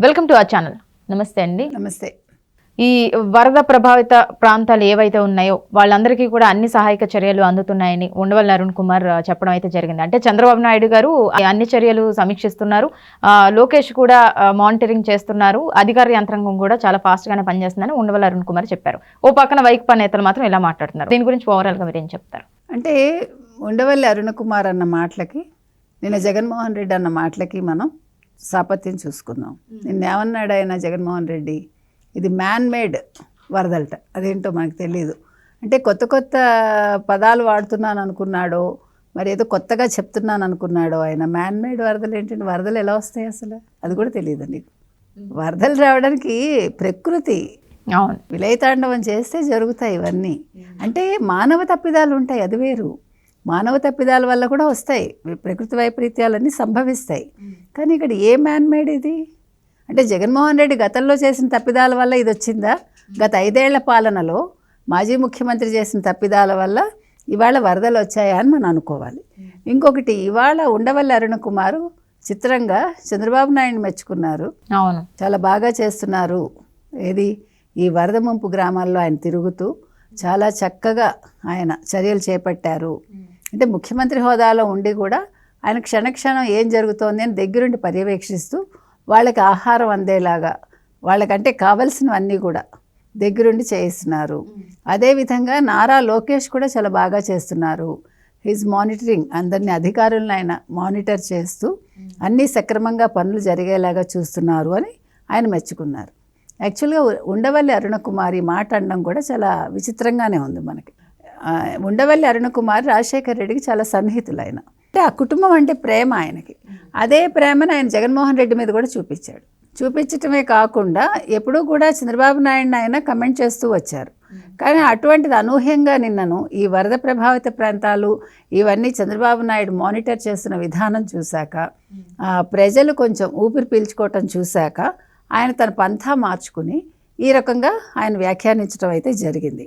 Welcome to our channel. నమస్తే అండి. నమస్తే. ఈ వరద ప్రభావిత ప్రాంతాలు ఏవైతే ఉన్నాయో వాళ్ళందరికీ కూడా అన్ని సహాయక చర్యలు అందుతున్నాయని ఉండవల్లి అరుణ్ కుమార్ ఆ, చెప్పడం అయితే జరిగింది. అంటే చంద్రబాబు నాయుడు గారు ఆ అన్ని చర్యలు సమీక్షిస్తున్నారు. ఆ, లోకేష్ కూడా ఆ, మానిటరింగ్ చేస్తున్నారు. అధికార యంత్రాంగం కూడా చాలా ఫాస్ట్ గానే పనిచేస్తుందని ఉండవల్లి అరుణ్ కుమార్ చెప్పారు. ఓ పక్కన వైక్పా నేతలు మాత్రం ఇలా మాట్లాడుతున్నారు. దీని గురించి ఓవరాల్గా మీరు ఏం చెప్తారు? అంటే ఉండవల్లి అరుణ కుమార్ అన్న మాటలకి నిన్న జగన్మోహన్ రెడ్డి అన్న మాటలకి మనం సాపత్యం చూసుకుందాం. నిన్న ఏమన్నాడు ఆయన జగన్మోహన్ రెడ్డి? ఇది మ్యాన్ మేడ్ వరదలట. అదేంటో మనకు తెలియదు అంటే కొత్త కొత్త పదాలు వాడుతున్నాను అనుకున్నాడో మరి ఏదో కొత్తగా చెప్తున్నాను అనుకున్నాడో ఆయన. మ్యాన్ మేడ్ వరదలు ఏంటంటే వరదలు ఎలా వస్తాయి అసలు? అది కూడా తెలియదు నీకు? వరదలు రావడానికి ప్రకృతి విలయతాండవం చేస్తే జరుగుతాయి ఇవన్నీ. అంటే మానవ తప్పిదాలు ఉంటాయి అది వేరు. మానవ తప్పిదాల వల్ల కూడా వస్తాయి. ప్రకృతి వైపరీత్యాలన్నీ సంభవిస్తాయి. కానీ ఇక్కడ ఏ మ్యాన్ మేడ్ ఇది? అంటే జగన్మోహన్ రెడ్డి గతంలో చేసిన తప్పిదాల వల్ల ఇది వచ్చిందా? గత ఐదేళ్ళ పాలనలో మాజీ ముఖ్యమంత్రి చేసిన తప్పిదాల వల్ల ఇవాళ వరదలు వచ్చాయా అని మనం అనుకోవాలి. ఇంకొకటి ఇవాళ ఉండవల్లి అరుణ కుమారు చిత్రంగా చంద్రబాబు నాయుడు మెచ్చుకున్నారు. అవును. చాలా బాగా చేస్తున్నారు. ఏది? ఈ వరద ముంపు గ్రామాల్లో ఆయన తిరుగుతూ చాలా చక్కగా ఆయన చర్యలు చేపట్టారు. అంటే ముఖ్యమంత్రి హోదాలో ఉండి కూడా ఆయన క్షణక్షణం ఏం జరుగుతోంది అని దగ్గరుండి పర్యవేక్షిస్తూ వాళ్ళకి ఆహారం అందేలాగా వాళ్ళకంటే కావలసినవన్నీ కూడా దగ్గరుండి చేయిస్తున్నారు. అదేవిధంగా నారా లోకేష్ కూడా చాలా బాగా చేస్తున్నారు. హిజ్ మానిటరింగ్ అందరినీ అధికారులను ఆయన మానిటర్ చేస్తూ అన్నీ సక్రమంగా పనులు జరిగేలాగా చూస్తున్నారు అని ఆయన మెచ్చుకున్నారు. యాక్చువల్గా ఉండవల్లి అరుణకుమారి మాట అనడం కూడా చాలా విచిత్రంగానే ఉంది మనకి. ఉండవల్లి అరుణకుమార్ రాజశేఖర్ రెడ్డికి చాలా సన్నిహితులు ఆయన అంటే ఆ కుటుంబం అంటే ప్రేమ ఆయనకి. అదే ప్రేమను ఆయన జగన్మోహన్ రెడ్డి మీద కూడా చూపించాడు. చూపించటమే కాకుండా ఎప్పుడూ కూడా చంద్రబాబు నాయుడు ఆయన కమెంట్ చేస్తూ వచ్చారు. కానీ అటువంటిది అనూహ్యంగా నిన్నను ఈ వరద ప్రభావిత ప్రాంతాలు ఇవన్నీ చంద్రబాబు నాయుడు మానిటర్ చేస్తున్న విధానం చూశాక ప్రజలు కొంచెం ఊపిరి పీల్చుకోవటం చూశాక ఆయన తన పంథా మార్చుకుని ఈ రకంగా ఆయన వ్యాఖ్యానించడం అయితే జరిగింది.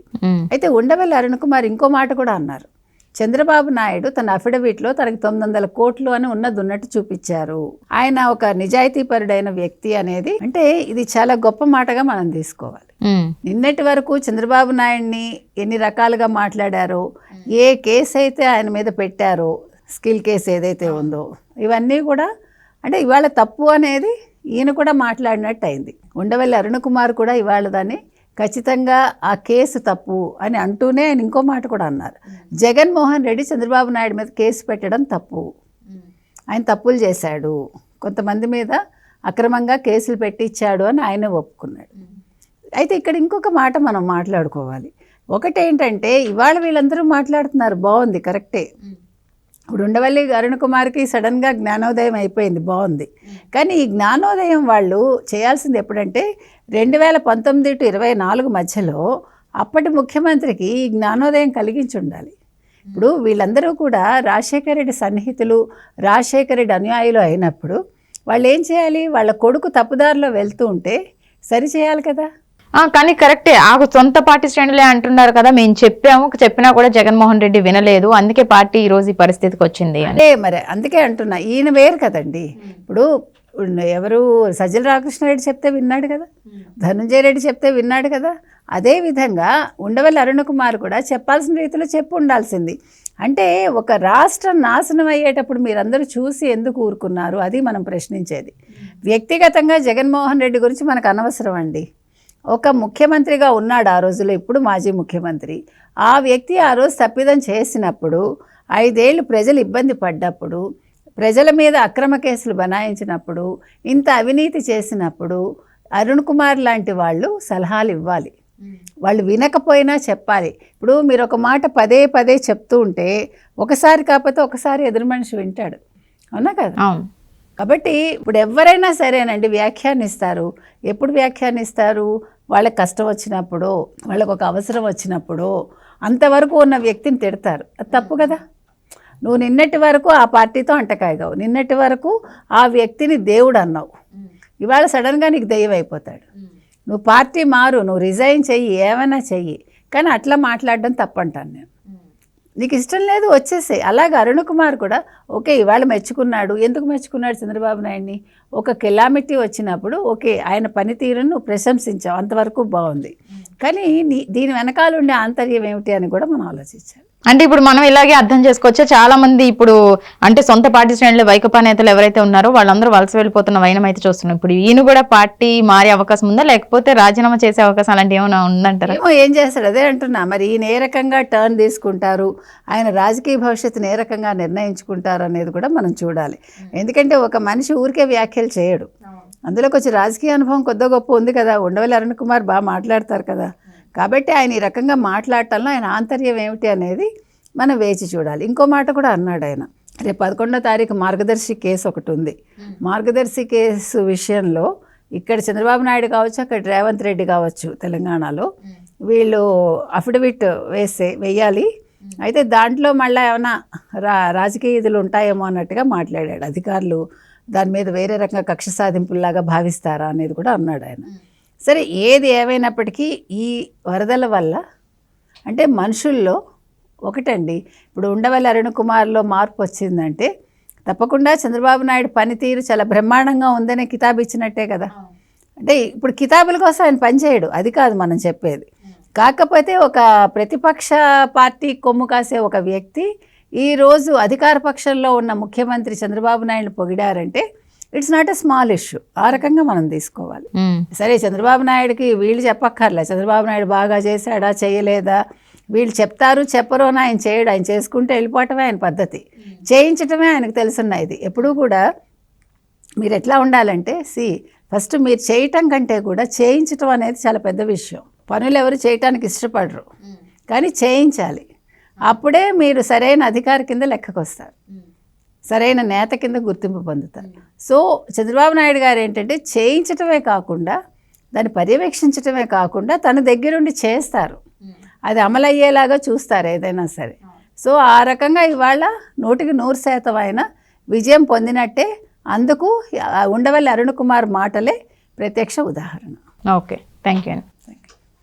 అయితే ఉండవల్లి అరుణ్ కుమార్ ఇంకో మాట కూడా అన్నారు చంద్రబాబు నాయుడు తన అఫిడవిట్లో తనకి తొమ్మిది వందల కోట్లు అని ఉన్నది ఉన్నట్టు చూపించారు ఆయన ఒక నిజాయితీపరుడైన వ్యక్తి అనేది అంటే ఇది చాలా గొప్ప మాటగా మనం తీసుకోవాలి. నిన్నటి వరకు చంద్రబాబు నాయుడిని ఎన్ని రకాలుగా మాట్లాడారో ఏ కేసు అయితే ఆయన మీద పెట్టారో స్కిల్ కేసు ఏదైతే ఉందో ఇవన్నీ కూడా అంటే ఇవాళ తప్పు అనేది ఈయన కూడా మాట్లాడినట్టు అయింది ఉండవల్లి అరుణ కుమార్ కూడా ఇవాళ దాన్ని ఖచ్చితంగా ఆ కేసు తప్పు అని అంటూనే ఆయన ఇంకో మాట కూడా అన్నారు. జగన్మోహన్ రెడ్డి చంద్రబాబు నాయుడు మీద కేసు పెట్టడం తప్పు. ఆయన తప్పులు చేశాడు. కొంతమంది మీద అక్రమంగా కేసులు పెట్టించాడు అని ఆయనే ఒప్పుకున్నాడు. అయితే ఇక్కడ ఇంకొక మాట మనం మాట్లాడుకోవాలి. ఒకటేంటంటే ఇవాళ వీళ్ళందరూ మాట్లాడుతున్నారు. బాగుంది కరెక్టే. ఇప్పుడు ఉండవల్లి అరుణ్ కుమార్కి సడన్గా జ్ఞానోదయం అయిపోయింది బాగుంది కానీ ఈ జ్ఞానోదయం వాళ్ళు చేయాల్సింది ఎప్పుడంటే రెండు వేల పంతొమ్మిది టు ఇరవై నాలుగు మధ్యలో అప్పటి ముఖ్యమంత్రికి ఈ జ్ఞానోదయం కలిగించి ఉండాలి ఇప్పుడు వీళ్ళందరూ కూడా రాజశేఖర రెడ్డి సన్నిహితులు రాజశేఖర రెడ్డి అనుయాయులు అయినప్పుడు వాళ్ళు ఏం చేయాలి? వాళ్ళ కొడుకు తప్పుదారిలో వెళ్తూ ఉంటే సరి చేయాలి కదా? కానీ కరెక్టే. ఆ సొంత పార్టీ శ్రేణులే అంటున్నారు కదా మేము చెప్పాము చెప్పినా కూడా జగన్మోహన్ రెడ్డి వినలేదు. అందుకే పార్టీ ఈరోజు ఈ పరిస్థితికి వచ్చింది అంటే మరి అందుకే అంటున్నా ఈయన వేరు కదండి. ఇప్పుడు ఎవరు సజ్జల రామకృష్ణారెడ్డి చెప్తే విన్నాడు కదా ధనంజయ రెడ్డి చెప్తే విన్నాడు కదా. అదే విధంగా ఉండవల్లి అరుణ్ కుమార్ కూడా చెప్పాల్సిన రీతిలో చెప్పు ఉండాల్సింది. అంటే ఒక రాష్ట్రం నాశనం అయ్యేటప్పుడు మీరందరూ చూసి ఎందుకు ఊరుకున్నారు అది మనం ప్రశ్నించేది. వ్యక్తిగతంగా జగన్మోహన్ రెడ్డి గురించి మనకు అనవసరం అండి. ఒక ముఖ్యమంత్రిగా ఉన్నాడు ఆ రోజులో ఇప్పుడు మాజీ ముఖ్యమంత్రి. ఆ వ్యక్తి ఆ రోజు తప్పిదం చేసినప్పుడు ఐదేళ్ళు ప్రజలు ఇబ్బంది పడ్డప్పుడు ప్రజల మీద అక్రమ కేసులు బనాయించినప్పుడు ఇంత అవినీతి చేసినప్పుడు అరుణ్ కుమార్ లాంటి వాళ్ళు సలహాలు ఇవ్వాలి. వాళ్ళు వినకపోయినా చెప్పాలి. ఇప్పుడు మీరు ఒక మాట పదే పదే చెప్తూ ఉంటే ఒకసారి కాకపోతే ఒకసారి ఎదురు మనిషి వింటాడు. అవునా కదా? కాబట్టి ఇప్పుడు ఎవరైనా సరేనండి వ్యాఖ్యానిస్తారు. ఎప్పుడు వ్యాఖ్యానిస్తారు? వాళ్ళకి కష్టం వచ్చినప్పుడు వాళ్ళకు ఒక అవసరం వచ్చినప్పుడు అంతవరకు ఉన్న వ్యక్తిని తిడతారు. అది తప్పు కదా. నువ్వు నిన్నటి వరకు ఆ పార్టీతో అంటకాయగావు. నిన్నటి వరకు ఆ వ్యక్తిని దేవుడు అన్నావు. ఇవాళ సడన్గా నీకు దెయ్యం అయిపోతాడు. నువ్వు పార్టీ మారు నువ్వు రిజైన్ చెయ్యి ఏమైనా చెయ్యి. కానీ అట్లా మాట్లాడడం తప్పంటాను నేను. నీకు ఇష్టం లేదు వచ్చేసాయి. అలాగే అరుణ్ కుమార్ కూడా ఓకే ఇవాళ మెచ్చుకున్నాడు. ఎందుకు మెచ్చుకున్నాడు చంద్రబాబు నాయుడిని? ఒక కెలామిటీ వచ్చినప్పుడు ఓకే ఆయన పనితీరును ప్రశంసించాం. ప్రశంసించావు అంతవరకు బాగుంది. కానీ దీని వెనకాల ఉండే ఆంతర్యం ఏమిటి అని కూడా మనం ఆలోచించాలి. అంటే ఇప్పుడు మనం ఇలాగే అర్థం చేసుకోవచ్చు? చాలా మంది ఇప్పుడు అంటే సొంత పార్టీ శ్రేణులు వైకపా నేతలు ఎవరైతే ఉన్నారో వాళ్ళందరూ వలస వెళ్ళిపోతున్న వైనం అయితే చూస్తున్నాం. ఇప్పుడు ఈయన కూడా పార్టీ మారే అవకాశం ఉందా? లేకపోతే రాజీనామా చేసే అవకాశం అలాంటి ఏమైనా ఉందంటారా? ఏమో ఏం చేస్తాడు? అదే అంటున్నా. మరి ఈయన ఏ రకంగా టర్న్ తీసుకుంటారు? ఆయన రాజకీయ భవిష్యత్తుని ఏ రకంగా నిర్ణయించుకుంటారు అనేది కూడా మనం చూడాలి. ఎందుకంటే ఒక మనిషి ఊరికే వ్యాఖ్యలు చేయడు. అందులో కొంచెం రాజకీయ అనుభవం కొద్ది గొప్ప ఉంది కదా. ఉండవల్లి అరుణ్ కుమార్ బాగా మాట్లాడతారు కదా. కాబట్టి ఆయన ఈ రకంగా మాట్లాడటంలో ఆయన ఆంతర్యం ఏమిటి అనేది మనం వేచి చూడాలి. ఇంకో మాట కూడా అన్నాడు ఆయన. రేపు పదకొండో తారీఖు మార్గదర్శి కేసు ఒకటి ఉంది. మార్గదర్శి కేసు విషయంలో ఇక్కడ చంద్రబాబు నాయుడు కావచ్చు అక్కడ రేవంత్ రెడ్డి కావచ్చు తెలంగాణలో వీళ్ళు అఫిడవిట్ వేసే వెయ్యాలి అయితే దాంట్లో మళ్ళీ ఏమైనా రా రాజకీయ ఇదులు ఉంటాయేమో అన్నట్టుగా మాట్లాడాడు. అధికారులు దాని మీద వేరే రకంగా కక్ష సాధింపుల్లాగా భావిస్తారా అనేది కూడా అన్నాడు ఆయన. సరే ఏది ఏమైనప్పటికీ ఈ వరదల వల్ల అంటే మనుషుల్లో ఒకటండి ఇప్పుడు ఉండవల్లి అరుణ్ కుమార్లో మార్పు వచ్చిందంటే తప్పకుండా చంద్రబాబు నాయుడు పనితీరు చాలా బ్రహ్మాండంగా ఉందనే కితాబు ఇచ్చినట్టే కదా. అంటే ఇప్పుడు కితాబుల కోసం ఆయన పనిచేయడు అది కాదు మనం చెప్పేది. కాకపోతే ఒక ప్రతిపక్ష పార్టీ కొమ్ము కాసే ఒక వ్యక్తి ఈరోజు అధికార పక్షంలో ఉన్న ముఖ్యమంత్రి Chandrababu Naidu పొగిడారంటే it's not a small issue ఆ రకంగా మనం తీసుకోవాలి. ఉమ్. సరే చంద్రబాబు నాయుడుకి వీళ్ళు చెప్పక్కర్లే. చంద్రబాబు నాయుడు బాగా చేశాడా చేయలేదా? వీళ్ళు చెప్తారు చెప్పరు అని ఆయన చేయడు. ఆయన చేసుకుంటే వెళ్ళిపోవటమే ఆయన పద్ధతి. చేయించటమే ఆయనకు తెలుసున్న ఇది. ఎప్పుడూ కూడా మీరు ఎట్లా ఉండాలంటే సి ఫస్ట్ మీరు చేయటం కంటే కూడా చేయించటం అనేది చాలా పెద్ద విషయం. పనులు ఎవరు చేయటానికి ఇష్టపడరు. కానీ చేయించాలి. అప్పుడే మీరు సరైన అధికారి కింద లెక్కకు వస్తారు సరైన నేత కింద గుర్తింపు పొందుతారు. సో చంద్రబాబు నాయుడు గారు ఏంటంటే చేయించటమే కాకుండా దాన్ని పర్యవేక్షించటమే కాకుండా తన దగ్గరుండి చేస్తారు. అది అమలయ్యేలాగా చూస్తారు ఏదైనా సరే. సో ఆ రకంగా ఇవాళ నూటికి నూరు శాతం ఆయన విజయం పొందినట్టే అందుకు ఉండవల్లి అరుణ్ కుమార్ మాటలే ప్రత్యక్ష ఉదాహరణ. ఓకే. థ్యాంక్ యూ అండి.